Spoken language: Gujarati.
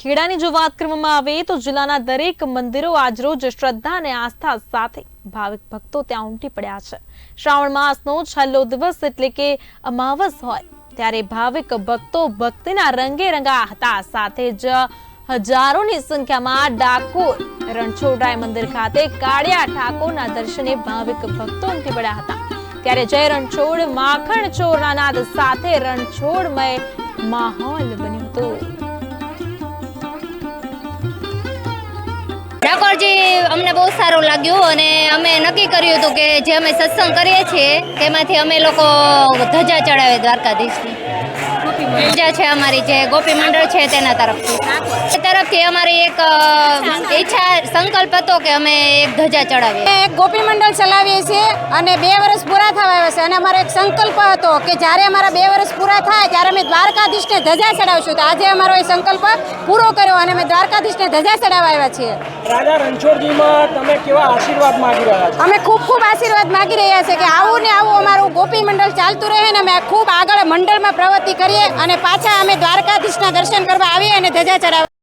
ખેડાની જો વાત કરવામાં આવે તો જિલ્લાના દરેક મંદિરો આજરોજ શ્રદ્ધા અને આસ્થા સાથે ભાવિક ભક્તો ત્યાં ઉમટી પડ્યા છે. શ્રાવણ માસનો છેલ્લો દિવસ એટલે કે અમાવસ હોય, ત્યારે ભાવિક ભક્તો ભક્તિના રંગે રંગા હતા. સાથે જ હજારોની સંખ્યામાં ડાકોર રણછોડરાય મંદિર ખાતે કાળિયા ઠાકોરના દર્શને ભાવિક ભક્તો ઉમટી પડ્યા હતા. ત્યારે જય રણછોડ, માખણ ચોરના નાદ સાથે રણછોડમય માહોલ બન્યો હતો. ડાકોરજી અમને બહુ સારું લાગ્યું અને અમે નક્કી કર્યું હતું કે જે અમે સત્સંગ કરીએ છીએ, તેમાંથી અમે લોકો ધજા ચડાવે દ્વારકાધીશની. ધજા છે અમારી જે ગોપી મંડળ છે તેના તરફથી. તરફથી અમારી એક ઈચ્છા, સંકલ્પ હતો કે અમે એક ધજા ચડાવીએ. એક ગોપી મંડળ ચલાવીએ છીએ અને બે વર્ષ પૂરા થવા આવ્યા છે. અને અમારો એક સંકલ્પ હતો કે જ્યારે અમારા બે વર્ષ પૂરા થાય, ત્યારે અમે દ્વારકાધીશને ધજા ચડાવશું. તો આજે અમારો એ સંકલ્પ પૂરો કર્યો અને અમે દ્વારકાધીશને ધજા ચડાવવા આવ્યા છીએ. રાજા રણછોડજીમાં તમે કેવા આશીર્વાદ માંગી રહ્યા છો? અમે ખૂબ ખૂબ આશીર્વાદ માગી રહ્યા છે કે આવું ને આવું અમારું ગોપી મંડળ ચાલતું રહે ને અમે ખૂબ આગળ મંડળમાં પ્રવૃત્તિ કરીએ અને પાછા અમે દ્વારકાધીશના દર્શન કરવા આવીએ અને ધજા ચડાવવા